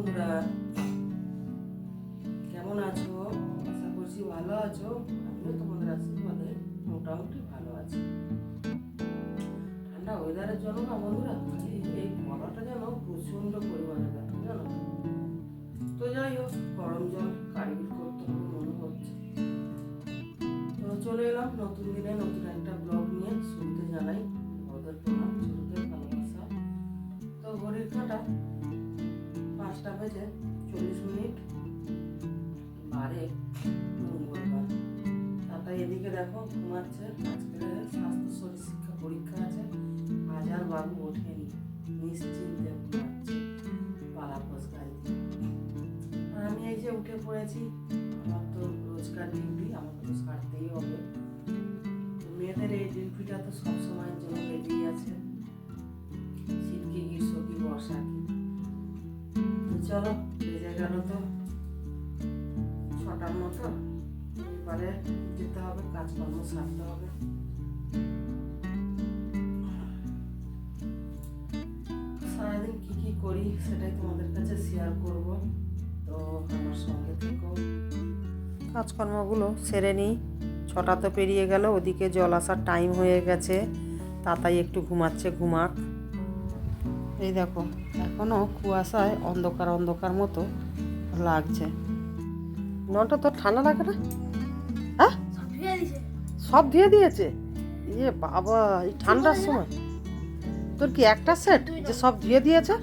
বন্ধুরা। কেমন আছো? আশা করছি ভালো আছো। আমিও তোমাদের আশীর্বাদে মোটামুটি ভালো আছি। ঠান্ডা ওয়েদারের জন্য না বন্ধুরা, এই গলাটা যেন প্রচণ্ড পরিমাণে ব্যথা জানো? তো যাই হোক, গরম জল কারিগর করতে হবে মনে হচ্ছে। তো চলে এলাম নতুন দিনে নতুন একটা ব্লগ নিয়ে। শুরুতে জানাই ওদের প্রণাম, ছোটদের ভালোবাসা। তো ঘড়ির কাটা পাঁচটা বেজে, চল্লিশ মিনিট। বারে মঙ্গলবার। তাতা এদিকে দেখো, ঘুমাচ্ছে। আজকে স্বাস্থ্য শরীর শিক্ষা পরীক্ষা আছে। আজ আর বাবু ওঠেনি। নিশ্চিন্তে ঘুমাচ্ছে। আর আমি এই যে উঠে পড়েছি, আমার তো রোজকার ডিউটি, আমাকে তো সারতেই হবে। মেয়েদের এই ডিউটিটা তো সবসময়ের চলো, বেজে গেল তো ছটার মতো। এবারে যেতে হবে, কাজকর্ম সারতে হবে। সারাদিন কি কি করি সেটাই তোমাদের কাছে শেয়ার করব। তো আমার সঙ্গে থেকো। কাজকর্মগুলো সেরে নিই। ছটা তো পেরিয়ে গেল, ওদিকে জল আসার টাইম হয়ে গেছে। তাতাই একটু ঘুমাচ্ছে, ঘুমাক। এই দেখো এখনও কুয়াশায় অন্ধকার অন্ধকার মতো লাগছে। নটা তো ঠান্ডা লাগে না? হ্যাঁ? সব ধুয়ে দিয়েছে। ইয়ে বাবা এই ঠান্ডার সময়। তোর কি একটা সেট যে সব ধুয়ে দিয়েছে?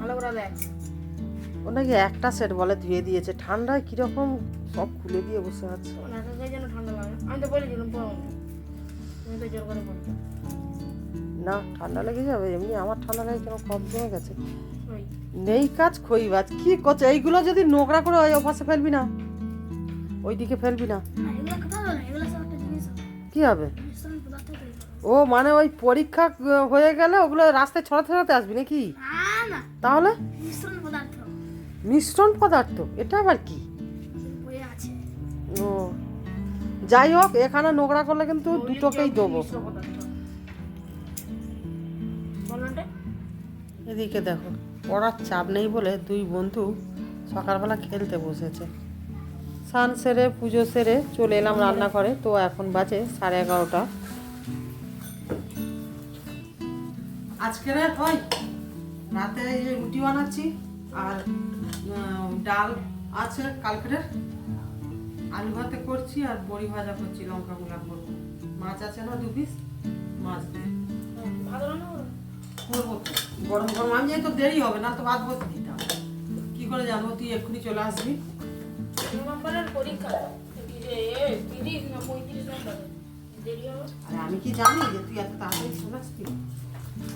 ভালো করে দেখ। ও নাকি একটা সেট বলে ধুয়ে দিয়েছে। ঠান্ডায় কীরকম সব খুলে দিয়ে বসে আছে। ঠান্ডা লাগে? আমি তো বলেছিলাম না ঠান্ডা লেগে যাবে? এমনি আমার ঠান্ডা লেগে কেন কম জমে গেছে? নেই কাজ খইবাজ কি করছে? এইগুলো যদি নোংরা করে ওই ওপাশে ফেলবি না। ওইদিকে ফেলবি না। কি হবে? ও মানে ওই পরীক্ষা হয়ে গেলে ওগুলো রাস্তায় ছড়াতে ছড়াতে আসবি নাকি? তাহলে? মিশ্রণ পদার্থ। এটা আবার কি? ও যাই হোক এখানে নোংরা করলে কিন্তু দুটোকেই দেবো। এদিকে দেখো পড়ার চাপ নেই বলে দুই বন্ধু সকালবেলা খেলতে বসেছে। স্নান সেরে পুজো সেরে চলে এলাম রান্নাঘরে। তো এখন বাজে সাড়ে এগারোটা। আজকে হয় রাতে এই রুটি বানাচ্ছি আর ডাল আছে কালকের আলু ভাতে করছি আর বড়ি ভাজা করছি লঙ্কা গুলা করব। মাছ আছে না দু পিস মাছ দিয়ে। ভালো রান্না করব তো। গরম গরম। আমি যাই তো দেরি হবে না তো ভাত বসে। দিতাম কি করে জানব? তুই এক্ষুনি চলে আসবি। আর আমি কি জানি যে তুই এত তাড়াতাড়ি চলে আসবি?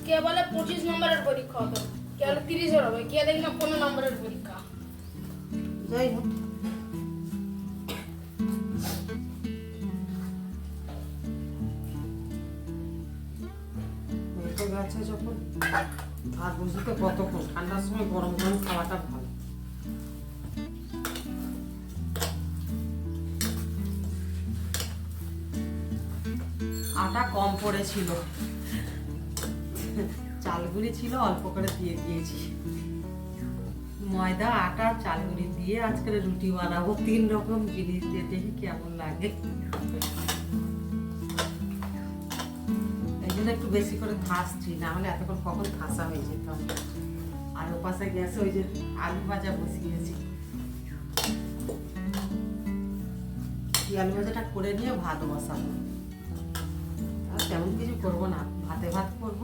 কে বলে পঁচিশ নম্বরের পরীক্ষা হতো কে বলে তিরিশের হবে? কে দেখি না পনেরো নম্বরের পরীক্ষা? যাই হোক। ভাত বসিতে কতক্ষণ ঠান্ডার সময় গরম গরম খাওয়াটা ভালো। আটা কম পড়েছিল। চালগুড়ি ছিল, অল্প করে দিয়ে দিয়েছি। ময়দা, আটা, চালগুড়ি দিয়ে আজকে রুটি বানাবো। তিন রকম জিনিস দিয়ে দেখি কেমন লাগে। জন্য একটু বেশি করে ঘাসছি না হলে এতক্ষণ কখন ঘাসা হয়ে যেতাম আর ওপাশে গ্যাসে ওই যে আলু ভাজা বসিয়েছি। আলু ভাজাটা করে নিয়ে ভাত বসাবো। আর তেমন কিছু করব না, ভাতে ভাত করব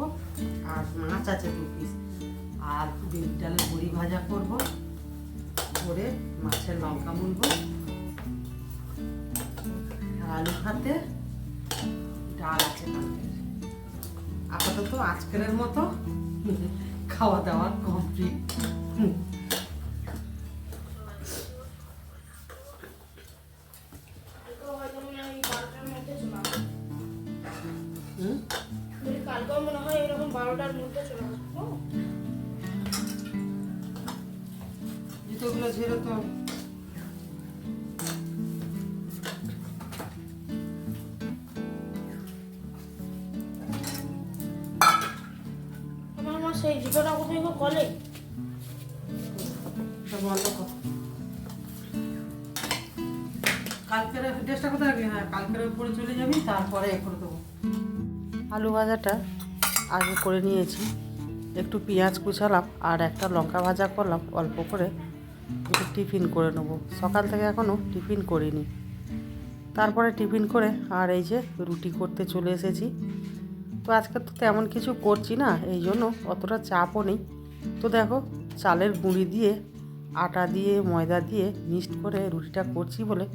আর মাছ আছে দু পিস। আর বিট ডালের বড়ি ভাজা করব, করে মাছের লঙ্কা মুলবো আর আলু ভাতে ডাল আছে কালকের আপাতত আজকের মতো খাওয়া দাওয়া কমপ্লিট কালকেও হয়তো মনে হয় সেই জুতোটা কোথায় গো? কলে। বন্ধ কর। কালকের ড্রেসটা কোথায় রাখবি হ্যাঁ কালকের উপরে চলে যাবি তারপরে এ করে দেবো। আলু ভাজাটা আগে করে নিয়েছি। একটু পেঁয়াজ কুচালাম আর একটা লঙ্কা ভাজা করলাম অল্প করে একটু টিফিন করে নেব। সকাল থেকে এখনও টিফিন করিনি। তারপরে টিফিন করে আর এই যে রুটি করতে চলে এসেছি। তো আজকে তো তেমন কিছু করছি না, এই জন্য অতটা চাপও নেই। তো দেখো, চালের গুঁড়ি দিয়ে, আটা দিয়ে, ময়দা দিয়ে মিক্সড করে রুটিটা করছি বলে।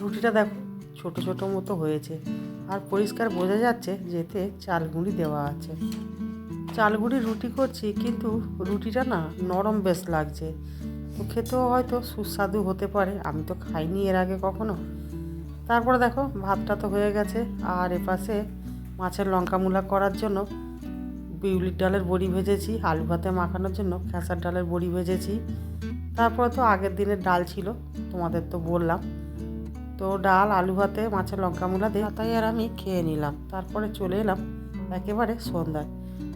রুটিটা দেখো, ছোট ছোট মতো হয়েছে। আর পরিষ্কার বোঝা যাচ্ছে যেতে চাল গুঁড়ি দেওয়া আছে। চাল গুঁড়ি রুটি করছি, কিন্তু রুটিটা না নরম বেশ লাগছে। তো খেতেও হয়তো সুস্বাদু হতে পারে, আমি তো খাইনি এর আগে কখনো। তারপরে দেখো, ভাতটা তো হয়ে গেছে, আর এপাশে মাছের লঙ্কা মূলা করার জন্য বিউলির ডালের বড়ি ভেজেছি, আলু ভাতে মাখানোর জন্য খেসার ডালের বড়ি ভেজেছি। তারপরে তো আগের দিনের ডাল ছিল, তোমাদের তো বললাম। তো ডাল, আলু ভাতে, মাছের লঙ্কা মূলা দিয়ে তাই আর আমি খেয়ে নিলাম। তারপরে চলে এলাম একেবারে সন্ধ্যায়।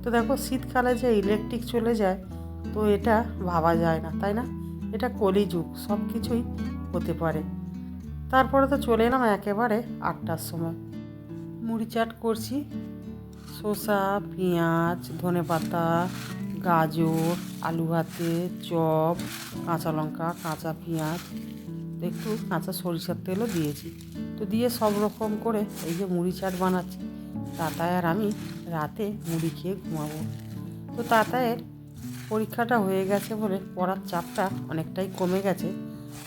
তো দেখো শীতকালে যে ইলেকট্রিক চলে যায়, তো এটা ভাবা যায় না, তাই না? এটা কলিযুগ সব কিছুই হতে পারে। তারপরে তো চলে এলাম একেবারে আটটার সময়। মুড়ি চাট করছি। শসা, পেঁয়াজ, ধনে পাতা, গাজর, আলু ভাতে, চপ, কাঁচা লঙ্কা, কাঁচা পেঁয়াজ একটু কাঁচা সরিষার তেলও দিয়েছি। তো দিয়ে সব রকম করে এই যে মুড়ি চাট বানাচ্ছি, তাতায় আর আমি রাতে মুড়ি খেয়ে ঘুমাবো। তো তাতায়ের পরীক্ষাটা হয়ে গেছে বলে পড়ার চাপটা অনেকটাই কমে গেছে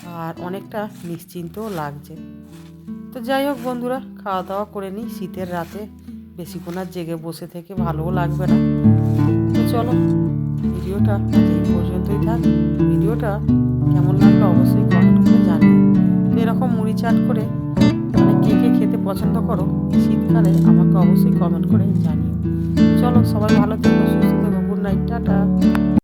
আর অনেকটা নিশ্চিন্তও লাগছে। তো যাই হোক বন্ধুরা খাওয়া দাওয়া করে নিই। শীতের রাতে বেশিক্ষণ আর জেগে বসে থেকে ভালোও লাগবে না। তো চলো, ভিডিওটা এই পর্যন্তই থাক। ভিডিওটা কেমন লাগল অবশ্যই কমেন্ট করে জানিও। তো এরকম মুড়ি চাট করে মানে কে কে খেতে পছন্দ করো, শীতকালে আমাকে অবশ্যই কমেন্ট করে জানিও। চলো, সবাই ভালো থেকো, সুস্থ থেকো গুড নাইট টাটা।